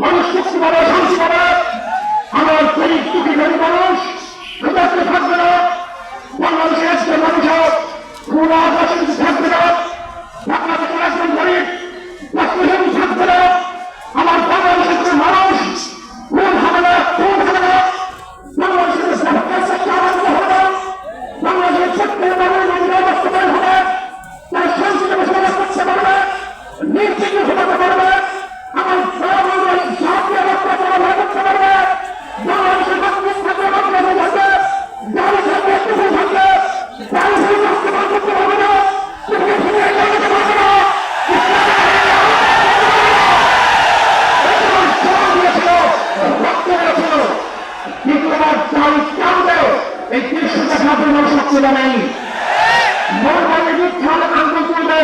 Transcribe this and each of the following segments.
মানুষ মুক্তি পাবে, শান্তি পাবে। আমার গরিব দুঃখী গরিব মানুষ ক্ষুদার্ত থাকবে না। বাংলাদেশের থাকবে না। দেড়শো টাকা তোমার শক্তি নেই মরবানে মিথ্যা আন্দোলন করবে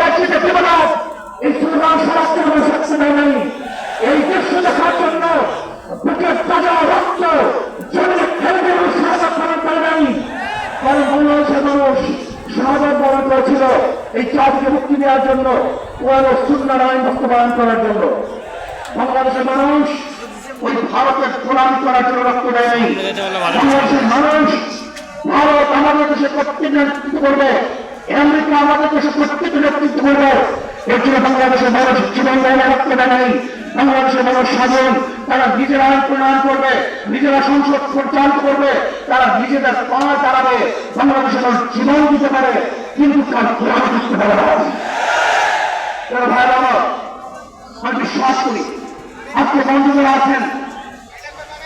পাচ্ছি দেখতে পেল এই সমাজকে কোনো শক্তি নেই এই দেড়শো টাকার জন্য বুকের তাজা রক্ত পালন করে নাই কারণ বাংলাদেশের মানুষ সমাজের বড় করেছিল এই চাপকে মুক্তি দেওয়ার জন্য ও সুন্নার আইন করার জন্য। বাংলাদেশের মানুষ ওই ভারতের গোলামি করার জন্য রক্ত দেয়নি। বাংলাদেশের মানুষ ভারত আমাদের প্রত্যেক নেতৃত্ব করবে? আমেরিকা আমাদের দেশে প্রত্যেক নেতৃত্ব করবে? এর জন্য বাংলাদেশের জীবন দেয় রক্ত দেয় বাংলাদেশের মানুষ স্বাধীন, তারা নিজেরা প্রণয়ন করবে, নিজেরা সংসদ পরিচালিত করবে, তারা নিজেদের পা দাঁড়াবে। বাংলাদেশের জীবন দিতে পারে, কিন্তু তার গোলামি থাকতে পারে না। আজকে বন্ধুরা আছেন।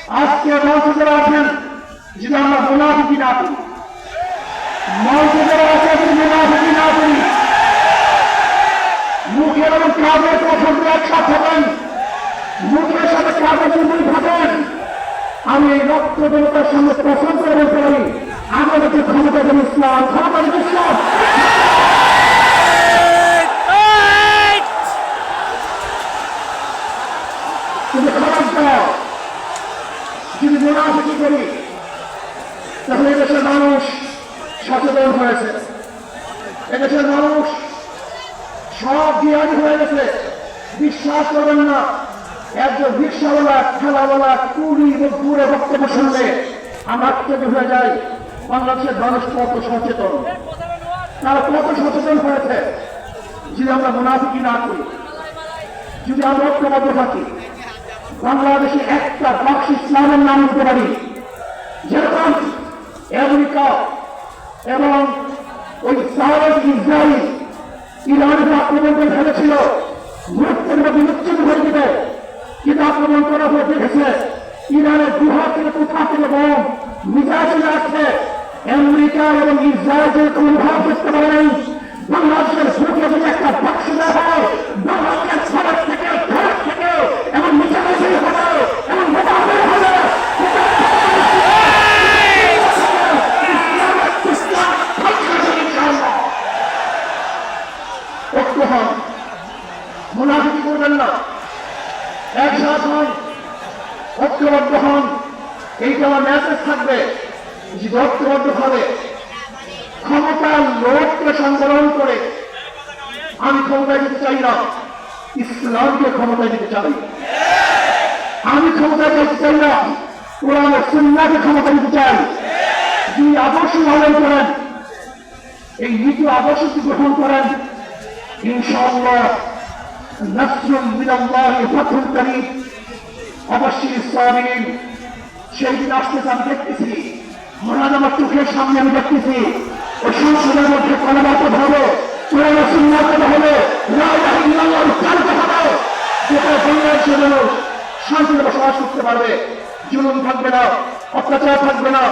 আজকে বন্ধুরা আছেন যদি আমরা মুনাফিকি না করি। মঞ্চেরা আছে যদি মুনাফিকি না করি। মুখের এবং কাজের পছন্দ একসাথে থাকেন। মুখের সাথে কাজের যদি থাকেন। আমি এই রক্ত দেবতার সঙ্গে পছন্দ করে বলতে পারি। আমাদের ক্ষমতা ইসলাম কিন্তু খবরদার যদি মোনাফিকি করি, তাহলে এদেশের মানুষ সচেতন হয়েছে। এদেশের মানুষ সব জ্ঞানী হয়ে গেছে। বিশ্বাস করবেন না, একজন রিক্সাওয়ালা, খেলাওয়ালা কুড়ি দূরে বক্তব্য শুনলে আমার থেকে হয়ে যায় বাংলাদেশের মানুষ কত সচেতন, তারা কত সচেতন হয়েছে। যদি আমরা মুনাফিকি না করি, যদি আমরা ঐক্যবদ্ধ থাকি বাংলাদেশে একটা বাক্স ইসলামের নাম দিতে পারি। যেরকম আমেরিকা এবং ওই সাউথ ইসরায়েল ইরানের আক্রমণ করে ফেলেছিল, মুহূর্তের মধ্যে উচ্ছেদ হয়ে দিবে কিন্তু আক্রমণ করা হয়ে দেখেছে, ইরানের দুহাত থেকে কোথা থেকে বোম মিজাজ চলে আসছে। আমেরিকা এবং ইসরায়েল যে কোনো ভাব করতে পারে নাই। বাংলাদেশের বুকে যদি একটা বাক্স দেওয়া হয় বাংলাদেশের ভারত থেকে ভারত থেকে এবং মিজাজি হবে এবং মোটামুটি হবে ঐক্য হন মুনাফিকি করবেন না একসাথ হন ঐক্যবদ্ধ হন। এইটা আমার মেসেজ থাকবে। যে ঐক্যবদ্ধ হবে ক্ষমতার লোককে সংগ্রহণ করে আমি ক্ষমতায় দিতে চাই না। ইসলামকে ক্ষমতায় দিতে চাই। আমি ক্ষমতায় যেতে চাই না। কোরআন সুন্নাকে ক্ষমতা দিতে চাই। যিনি আদর্শ পালন করেন, এই নীতি আদর্শটি গ্রহণ করেন, ইনশাআল্লাহ করিম। অবশ্যই সেই দিন আসতেছে আমি দেখতেছি। আমার চোখের সামনে আমি দেখতেছি। মধ্যে কোরআন বসবাস করতে পারবে। জুলুম থাকবে না, অত্যাচার থাকবে না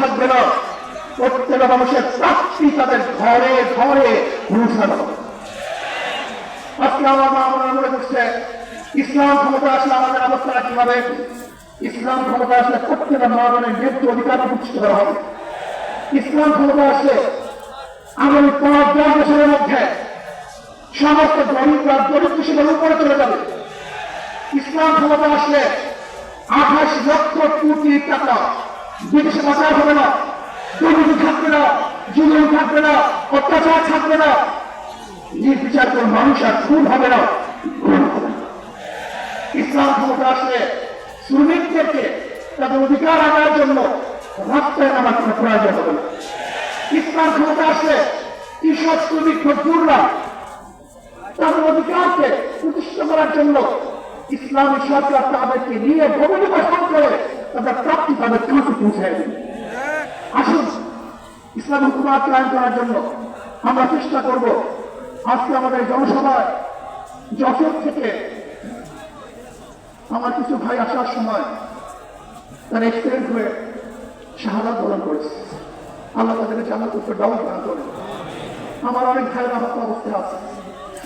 থাকবে না। প্রত্যেকটা মানুষের প্রাপ্তি তাদের ঘরে ঘরে হবে। আজকে আমার মা আমার মনে করছে ইসলাম ক্ষমতা আসলে আমাদের অবস্থাটা কি হবে ইসলাম ক্ষমতা আসলে প্রত্যেকটা মা বোনের মৃত্যু অধিকার প্রতিষ্ঠিত করা হবে। ইসলাম ক্ষমতা আসলে আগামী পাঁচ দশ বছরের মধ্যে সমস্ত গরিবরা দরিদ্র সেবার উপরে চলে যাবে। ইসলাম ক্ষমতা আসলে আঠাশ লক্ষ কোটি টাকা বিদেশে পাচার হবে না। দুর্নীতি থাকবে না জুলুম থাকবে না, অত্যাচার থাকবে না। নির্বিচার কোন মানুষ আর খুন হবে না। ইসলাম ক্ষমতা আসলে শ্রমিকদেরকে তাদের অধিকার আনার জন্য রাস্তায় নামার কোনো প্রয়োজন হবে না ইসলাম ক্ষমতা আসলে কৃষক, শ্রমিক, মজদুররা তাদের অধিকারকে প্রতিষ্ঠা করার জন্য ইসলামী সরকার তাদেরকে নিয়ে গভীর গঠন করে তাদের প্রাপ্তি তাদের কাছে পৌঁছে দেবে আসুন, ইসলামী হুকুমাত কায়ন করার জন্য আমরা চেষ্টা করব আজকে আমাদের জনসভায় যশোর থেকে আমার কিছু ভাই আসার সময় তারা এক্সিডেন্ট হয়ে শাহাদাত বরণ করেছে। আল্লাহ তাদেরকে জানার করতে ডাউন দান করে। আমার অনেক ভাইয়ের আহত অবস্থায় আছে।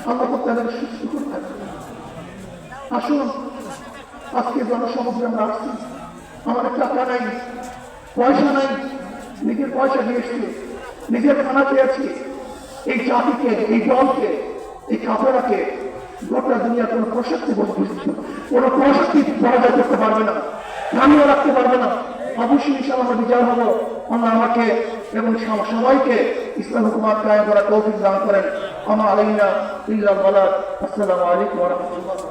আল্লাহ তাদের সুস্থ করে থাকে আসুন, আজকে জনসমুদ্রে আমরা আসছি। আমাদের টাকা নাই, পয়সা নাই। নিজের পয়সা দিয়েছি নিজের খানা পেয়েছি। এই জাতিকে, এই দলকে, এই কাপড়াকে গোটা দুনিয়া কোনো প্রশক্তি কোনো প্রশক্তি পরাজয় করতে পারবে না, নামিয়ে রাখতে পারবে না। অবশ্যই ইনশাল আমরা বিচার হব। আল্লাহ আমাকে এবং সব- সবাইকে ইসলাম হুকুমাত কায়ে করা তৌফিক দান করেন। আমার আলাইনা ইল্লাহ আসসালামু আলাইকুম রাহমাতুল্লাহ।